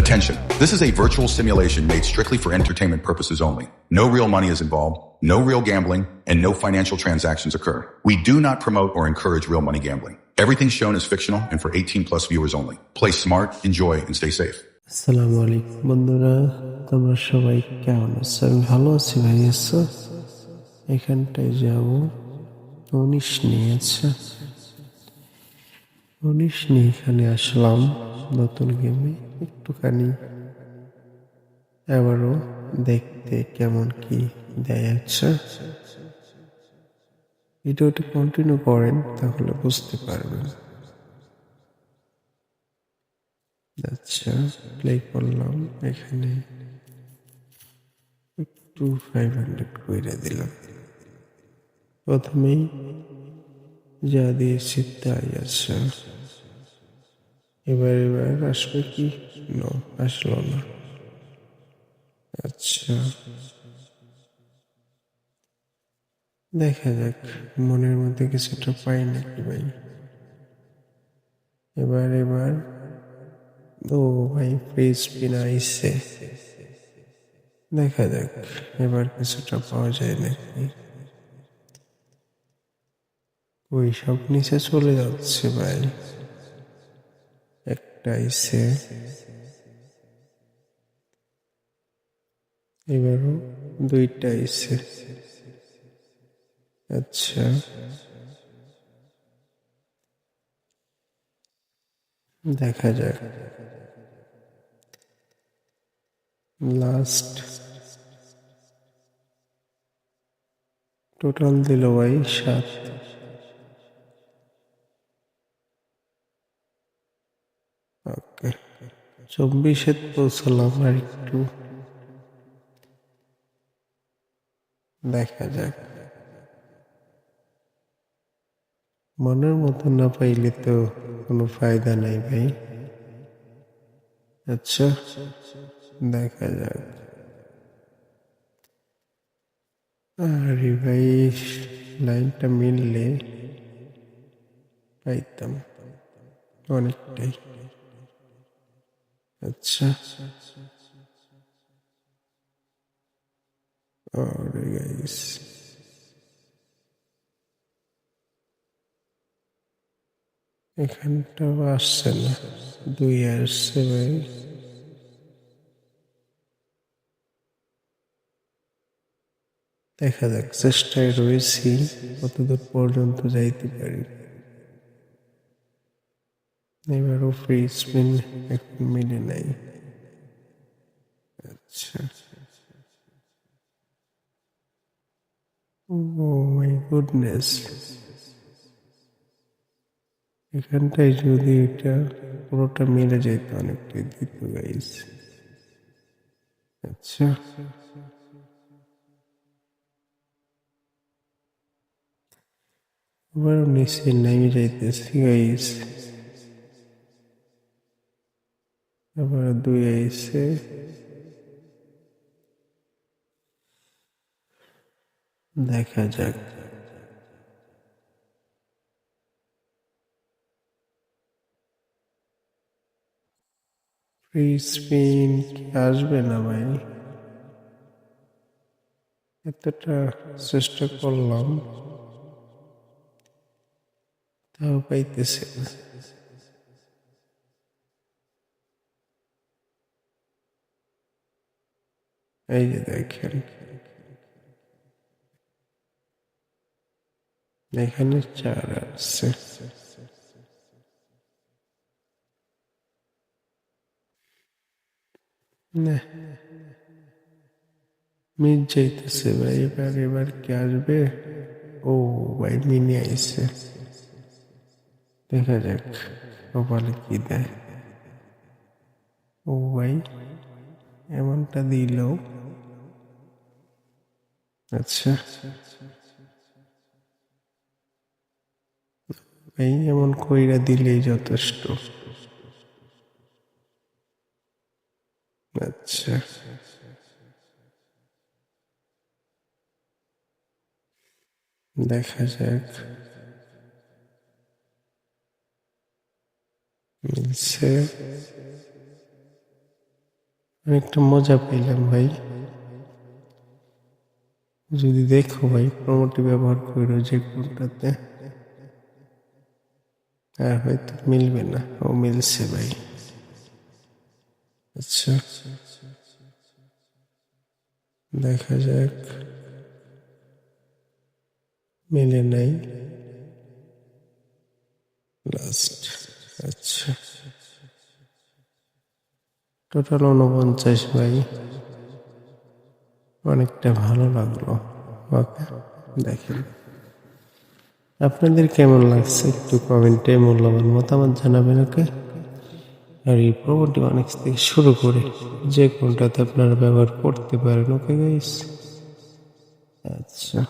Attention. This is a virtual simulation made strictly for entertainment purposes only. No real money is involved, no real gambling, and no financial transactions occur. We do not promote or encourage real money gambling. Everything shown is fictional and for 18 plus viewers only. Play smart, enjoy, and stay safe. আসসালামু আলাইকুম বন্ধুরা তোমরা সবাই কেমন আছো আমি ভালো আছি ভাই আছো এখানটায় যাব উনিশ নিয়েছে উনিশ নিয়ে এখানে আসলাম নতুন গেমে একটুখানি এবারও দেখতে কেমন কি দেয় আচ্ছা। ভিডিওটি কন্টিনিউ করেন তাহলে বুঝতে পারবেন। আচ্ছা প্লে করলাম, এখানে একটু ফাইভ হান্ড্রেড করে দিলাম। প্রথমেই যা দিয়েছি তাই আচ্ছা। এবার এবার আসবে কি? আসলো না। আচ্ছা। দেখা যাক, মনের মধ্যে কিছুটা পাই নাকি ভাই। এবার এবার। ও ভাই ফ্রি স্পিন আইসে দেখা যাক, এবার কিছুটা পাওয়া যায় নাকি। ওই সব নিচে চলে যাচ্ছে ভাই। আইসে এবারও দুইটা আইসে আচ্ছা। দেখা যাক। লাস্ট টোটাল দিল ভাই সাত ওকে চব্বিশে পৌঁছলাম আর একটু। দেখা যাক। মনের মতো না পাইলে তো কোনো ফায়দা নাই ভাই। আচ্ছা দেখা যাক। আরে ভাই, লাইনটা মিললে পাইতাম। অনেকটাই। আচ্ছা। আরে গাইস এখানটাও আসছে না। দুই আসছে ভাই দেখা যাক, চেষ্টায় রয়েছি, কতদূর পর্যন্ত যাইতে পারি। এবারও ফ্রি স্পিন এখন মিলে নাই আচ্ছা ও মাই গুডনেস এখানটায় যদি এটা পুরোটা মিলে যেত অনেকটাই দিত গাইস আচ্ছা আবার নিচে নেমে যাইতেছি গাইস আবার দুই আইসে দেখা যাক। ফ্রি স্পিন আসবে না ভাই? এতটা চেষ্টা করলাম, তাও পাইতেছে না। এই যে দেখেন এখানে চার আসছে না মিট যাইতেছে ভাই এবার এবার কি আসবে ও ভাই মিনি আইছে দেখা যাক কপালে কি দেয় ও ভাই এমনটা দিল আচ্ছা। ভাই এমন কইরা দিলেই যথেষ্ট। আচ্ছা। দেখা যাক। মিলছে। অনেকটা মজা পেলাম ভাই। যদি দেখো ভাই প্রমোটি ব্যবহার করো যে কোনটাতে আর হয়তো মিলবে না। ও মিলছে ভাই। আচ্ছা দেখা যাক। মিলে নাই। লাস্ট আচ্ছা। টোটাল উনপঞ্চাশ ভাই। অনেকটা ভালো লাগল। ওকে, দেখেন। আপনাদের কেমন লাগছে একটু কমেন্টে মূল্যবান মতামত জানাবেন, ওকে? আর এই প্রবটি অনেক থেকে শুরু করে যে কোনটাতে আপনারা ব্যবহার করতে পারেন, ওকে গাইস আচ্ছা।